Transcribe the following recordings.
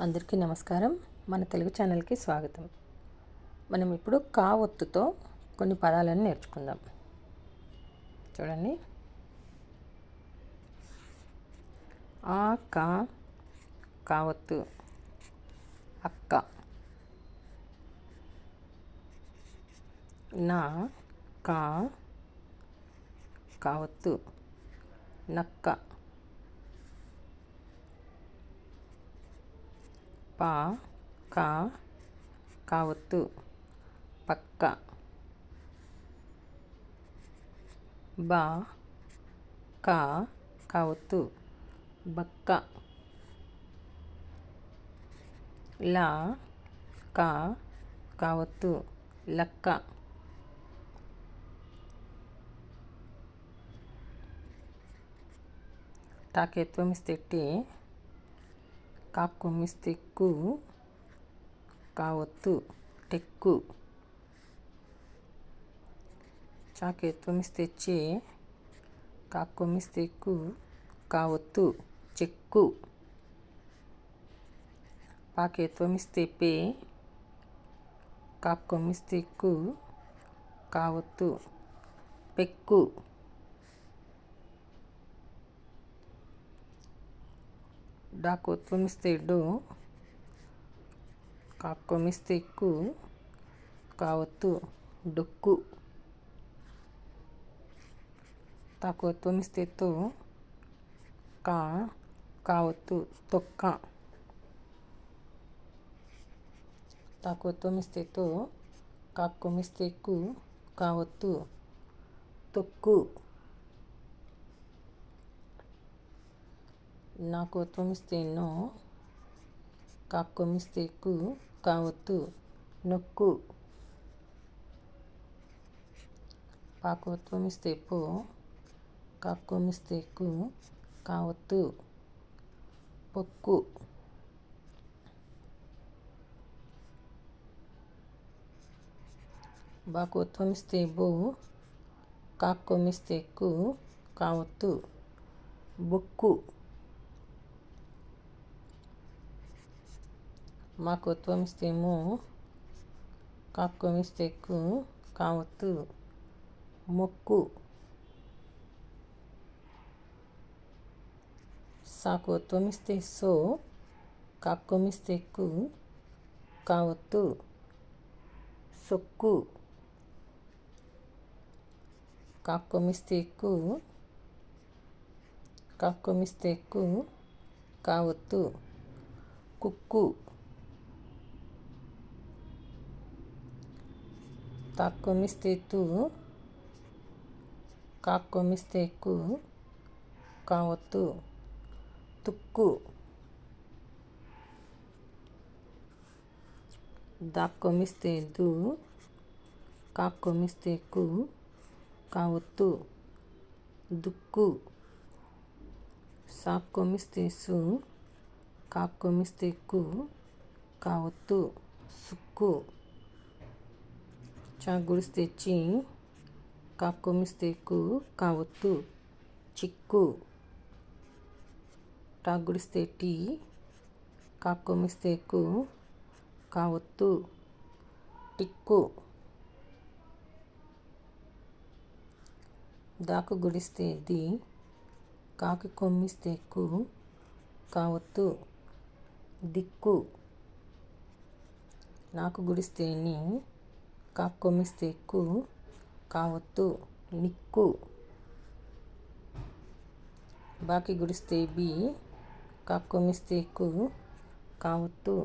అందరికీ నమస్కారం. మన తెలుగు ఛానల్కి స్వాగతం. మనం ఇప్పుడు కా ఒత్తుతో కొన్ని పదాలను నేర్చుకుందాం. చూడండి. ఆ కా కావత్తు అక్క. నా కా కావత్తు నక్క. పా కా కావత్తు పక్క బా కా కావత్తు బక్క లా కా కావత్తు లక్క టాకెత్వమిస్తెట్టి కాక్కొమ్మిస్తెక్కు కావత్తు టెక్కు చాకెత్వమిస్తెచ్చి కాక్కొమ్మిస్తెక్కు కావత్తు చెక్కు పాకెత్వమిస్తెప్పి కావత్తు చెక్కు పెక్కు డాకొత్వమిస్తే డు కాక్కొమిస్తే ఎక్కు కావత్తు పెక్కు తాకొత్వమిస్తే తో కా కావత్తు తొక్క. తాకొత్వమిస్తే తో కాక్కొమిస్తే ఎక్కు కావత్తు తొక్కు. త్వమిస్తే నో కాక్కొమిస్తే కు కావత్తు నొక్కు. పాకోత్వమిస్తే పో కాక్కొమిస్తే కు కావత్తు పొక్కు. బాకోత్వమిస్తే బో కాక్కొమిస్తే కు కావత్తు బొక్కు. మాకు త్వమిస్తేమో కాక్కొమిస్తేకు కావత్తు మొక్కు సాకు త్వమిస్తే సో కాక్కొమిస్తేకు కావత్తు సొక్కు కాక్కొమిస్తేకు కాక్కొమిస్తేకు కావత్తు కుక్కు తాక్కొమిస్తే తు కాక్కొమిస్తే కు కావత్తు తుక్కు దాక్కొమిస్తే దు కాక్కొమిస్తే కు కావత్తు దుక్కు సాక్కొమిస్తే సు కాక్కొమిస్తే కు కావత్తు సుక్కు చాగుడిస్తే చి కాక్కొమిస్తే కు కావత్తు చిక్కు. టాగుడిస్తే టీ కాక్కొమిస్తే కు కావత్తు టిక్కు. దాకు గుడిస్తే ది కాకి కొమ్మిస్తే కు కావత్తు దిక్కు. నాకు గుడిస్తే నీ కాక్కొమిస్తే కు కావత్తు నిక్కు. బాకి గుడిస్తే బి కాక్కొమిస్తే కు కావత్తు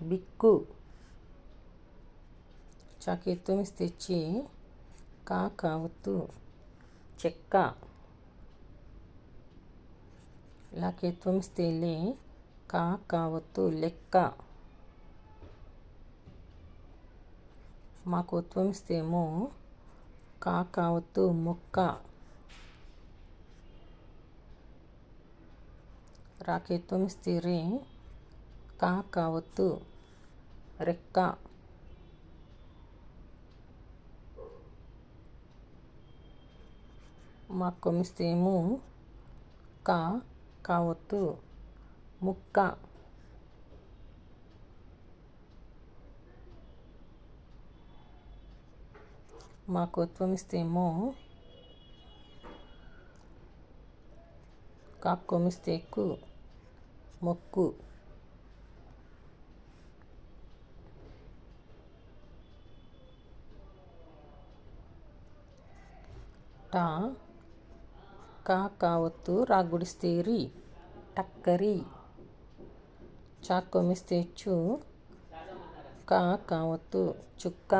బిక్కు. చాకెత్వమిస్తే చి కా కావత్తు చెక్క. లాకెత్వమిస్తే లే కా కావత్తు లెక్క. మాకు త్వమిస్తేమో కా కావత్తు మొక్క రాకే త్వమిస్తే రే కా కావత్తు రెక్క మా కొమిస్తేమో కా కావత్తు ముక్క. మాకు ఉత్వమిస్తేమో కాక్కొమిస్తే కు మొక్కు. టా కా కావత్తు రాగుడిస్తేరి టక్కరి. చాక్కొమిస్తే చు కా కావత్తు చుక్క.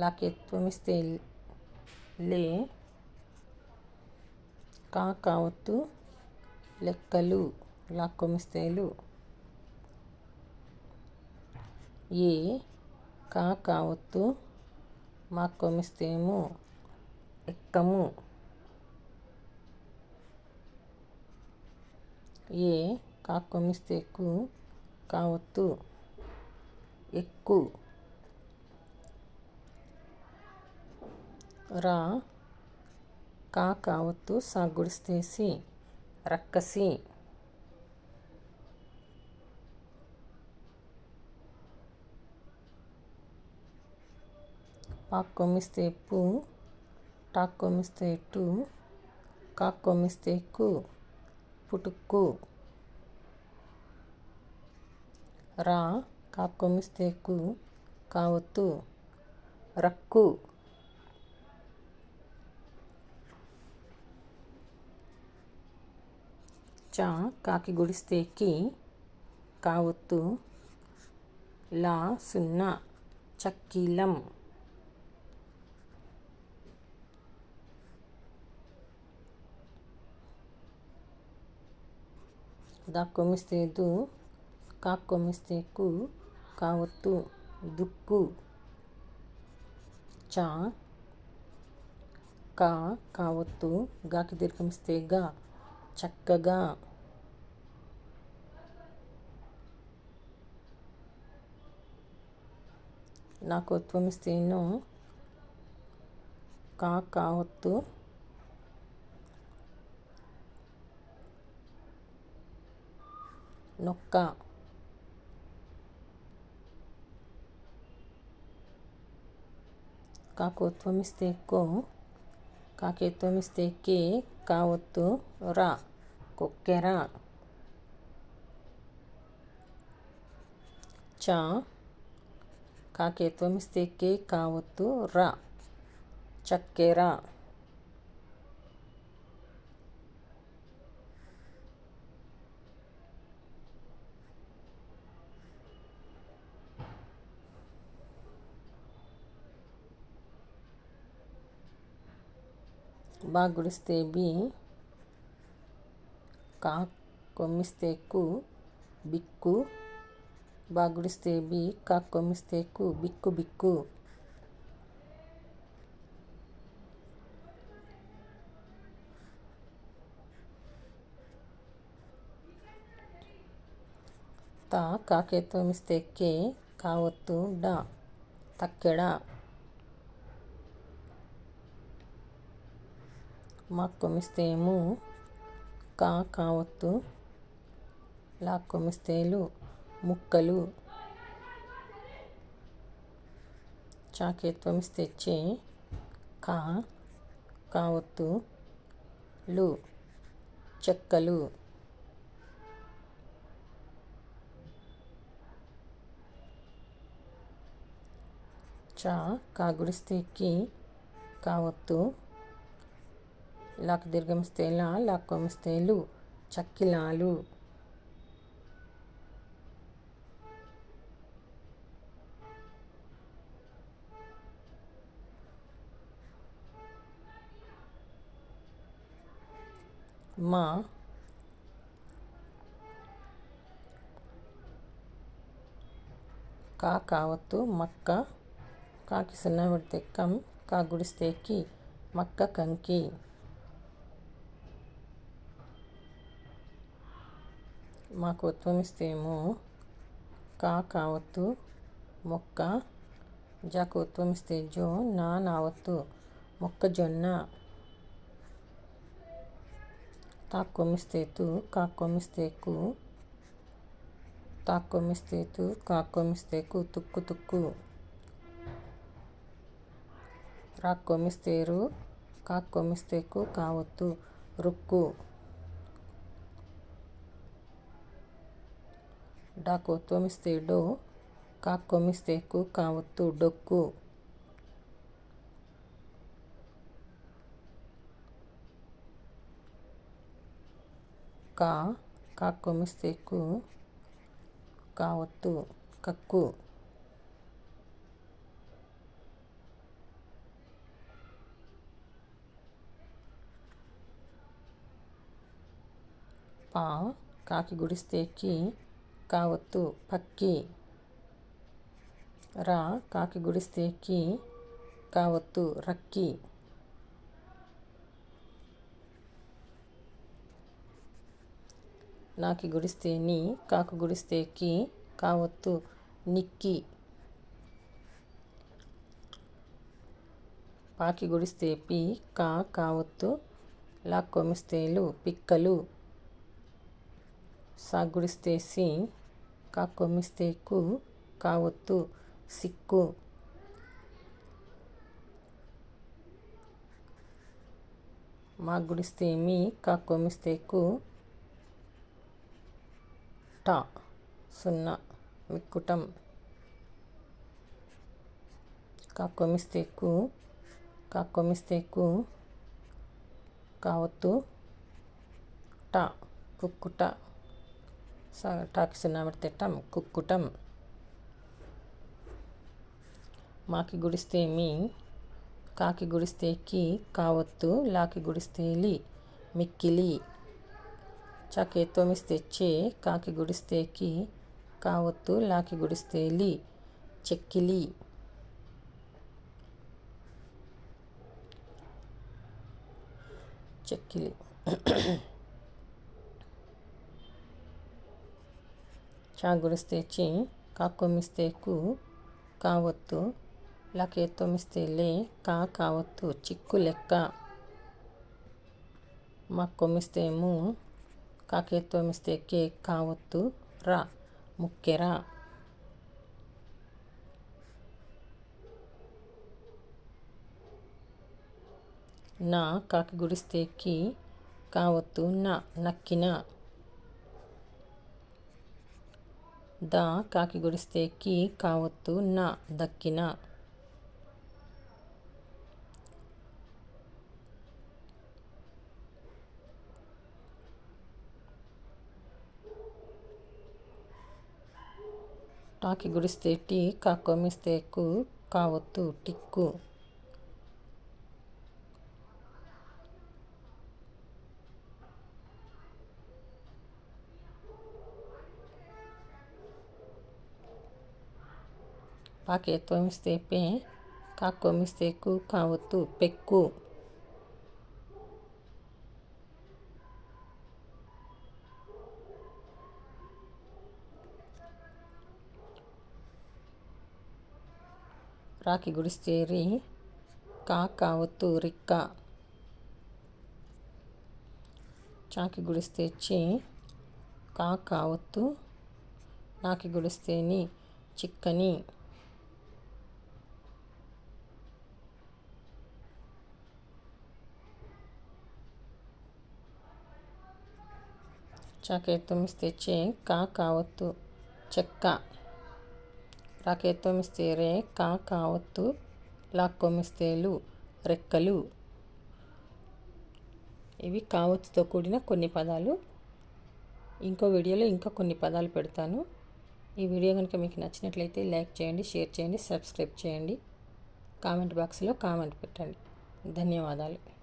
లాకెత్వమిస్తే లే కా కావత్తు లెక్కలు లాక్కొమిస్తేలు ఏ కా కావత్తు మాక్కొమిస్తేము ఎక్కము ఏ కాక్కొమిస్తే కు కావత్తు ఎక్కు రా. కా కావత్తు సాగుడిస్తేసి రక్కసి. పాక్కొమిస్తే పు టాక్కొమిస్తే టు కాక్కొమిస్తే కు పుటుక్కు. రా కాక్కొమిస్తే కు కావత్తు రక్కు. చ కాకి గుడిస్తే కి కావత్తు లా సున్నా చక్కీలం. దాక్కొమిస్తే దు కాక్కొమిస్తే కు కావత్తు దుక్కు. చ కా కావత్తు గాకి దీర్ఘమిస్తే గా చక్కగా. నాకు ఉత్వమిస్తేను కా కావత్తు నొక్క. కాకు త్వమిస్తే కో కాకి ఉత్వమిస్తే కే కావత్తు రా. కొక్కెరా. చ. కాకి ఉత్వమిస్తే కే కావత్తు రా చక్కెర బాగా గుడిస్తే బి కా కొమ్మిస్తే కు బిక్కు బాగా గుడిస్తే బి కా కొమ్మిస్తే కు బిక్కు బిక్కు తా కాకేతోమిస్తే కే కావత్తు డా తక్కెడ మాక్కొమిస్తేము కా కావత్తు లాక్కొమిస్తేలు ముక్కలు. చాకేత్వం చే కా కావత్తు లు చెక్కలు. చా కాగుడిస్తేకి కావత్తు. లాక్ దీర్ఘమిస్తే లా లాక్కొమిస్తే లు చక్కిలాలు మా కా కావత్తు మక్క కాకి సున్నా పెడితే కం కా గుడిస్తేకి మక్క కంకి. మాకు ఉత్వమిస్తేమో కా కావత్తు మొక్క. జాకు ఉత్వమిస్తే జో నా నావత్తు మొక్కజొన్న. తాక్కొమిస్తే తు కాక్కొమిస్తే కు తాక్కొమిస్తే తు కాక్కొమిస్తే కు తుక్కు తుక్కు. రా కొమ్మిస్తేరు కా కొమ్మిస్తేకు కావత్తు రుక్కు. డాకు తొమిస్తే డో కా కొమ్మిస్తేకు కావత్తు డొక్కు. కా కా కొమ్మిస్తేకు కావత్తు కక్కు. పా కాకి గుడిస్తే కి కావత్తు పక్కి. రా కాకి గుడిస్తే కి కావత్తు రక్కి. నాకి గుడిస్తే నీ కాకు గుడిస్తే కీ కావత్తు నిక్కి. పాకి గుడిస్తే పి కా కావత్తు లాక్కొమిస్తేలు పిక్కలు. సా గుడిస్తే సి కా కొమ్మిస్తే కు కావత్తు సిక్కు. మా గుడిస్తే మీ కా కొమ్మిస్తే కు టా సున్నా. మిక్కుటం. కాకొమిస్తేకు కాకొమిస్తేకు కావత్తు. టా. కుక్కుట. టాకి సున్నా పెడితే టం. కుక్కుటం. మాకి గుడిస్తే మీ. కాకి గుడిస్తేకి కావత్తు. లాకి గుడిస్తే లి. మిక్కిలి. చాకే తోమిస్తే చే కాకి గుడిస్తే కి కావత్తు లాకి గుడిస్తే లి చెక్కిలి. చెక్కిలి. చా గుడిస్తే చి కా కు కావత్తు లాకే తొమ్మిస్తే లే కా కావత్తు చిక్కు లెక్క. మా కొమ్మిస్తేము ము కాకే తొమ్మిస్తే కే కావత్తు రా ముక్కెర నా కాకి గుడిస్తే కి కావత్తు నా నక్కిన ద కాకి గుడిస్తే కి కావత్తు నా దక్కిన టాకి గుడిస్తే టీ కా కొమ్మిస్తే కు కావత్తు టిక్కు. పాకే తొమ్మిస్తే పే కా పెక్కు. రాకి గుడిస్తే రి కా కావత్తు రిక్క చాకి గుడిస్తే చి కా కావత్తు నాకి గుడిస్తేని చిక్కని చాకే తొమ్మిస్తే చే కా కావత్తు చెక్క రాకే తొమ్మిస్తే కా కావత్తు లాక్కొమ్మిస్తేలు రెక్కలు. ఇవి కావచ్చుతో కూడిన కొన్ని పదాలు. ఇంకో వీడియోలో ఇంకా కొన్ని పదాలు పెడతాను. ఈ వీడియో కనుక మీకు నచ్చినట్లయితే లైక్ చేయండి షేర్ చేయండి సబ్స్క్రైబ్ చేయండి. కామెంట్ బాక్స్లో కామెంట్ పెట్టండి. ధన్యవాదాలు.